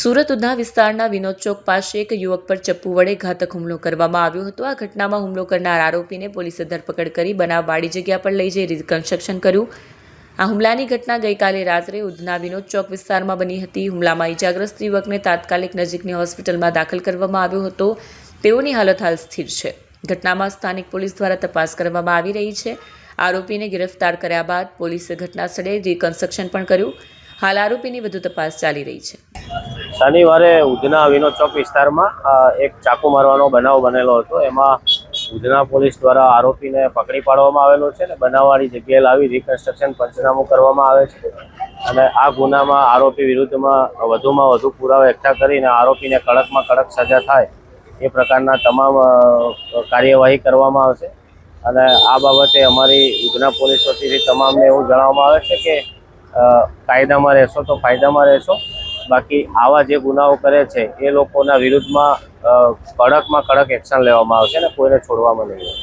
સુરત ઉધના વિસ્તારના વિનોદ ચોક પાસે એક યુવક પર ચપ્પુ વડે ઘાતક હુમલો કરવામાં આવ્યો હતો. આ ઘટનામાં હુમલો કરનાર આરોપીને પોલીસે ધરપકડ કરી બનાવ વાડી જગ્યા પર લઈ જઈ રિકન્સ્ટ્રક્શન કર્યું. આ હુમલાની ઘટના ગઈકાલે રાત્રે ઉધના વિનોદ ચોક વિસ્તારમાં બની હતી. હુમલામાં ઈજાગ્રસ્ત યુવકને તાત્કાલિક નજીકની હોસ્પિટલમાં દાખલ કરવામાં આવ્યો હતો. તેઓની હાલત હાલ સ્થિર છે. ઘટનામાં સ્થાનિક પોલીસ દ્વારા તપાસ કરવામાં આવી રહી છે. આરોપીને ગિરફ્તાર કર્યા બાદ પોલીસે ઘટના સ્થળે રિકન્સ્ટ્રક્શન પણ કર્યું. હાલ આરોપીની વધુ તપાસ ચાલી રહી છે. શનિવારે ઉધના વિનોદ ચોક વિસ્તારમાં એક ચાકુ મારવાનો બનાવ બનેલો હતો. એમાં ઉધના પોલીસ દ્વારા આરોપીને પકડી પાડવામાં આવેલો છે અને બનાવવાળી જગ્યાએ લાવી રિકન્સ્ટ્રક્શન પંચનામું કરવામાં આવે છે. અને આ ગુનામાં આરોપી વિરુદ્ધમાં વધુમાં વધુ પુરાવા એકઠા કરીને આરોપીને કડકમાં કડક સજા થાય એ પ્રકારના તમામ કાર્યવાહી કરવામાં આવશે. અને આ બાબતે અમારી ઉધના પોલીસ વતીથી તમામને એવું જણાવવામાં આવે છે કે કાયદામાં રહેશો તો ફાયદામાં રહેશો. બાકી આવા જે ગુનાઓ કરે છે, એ લોકોના વિરુદ્ધમાં કડકમાં કડક એક્શન લેવામાં આવશે અને કોઈને છોડવામાં નહીં આવે.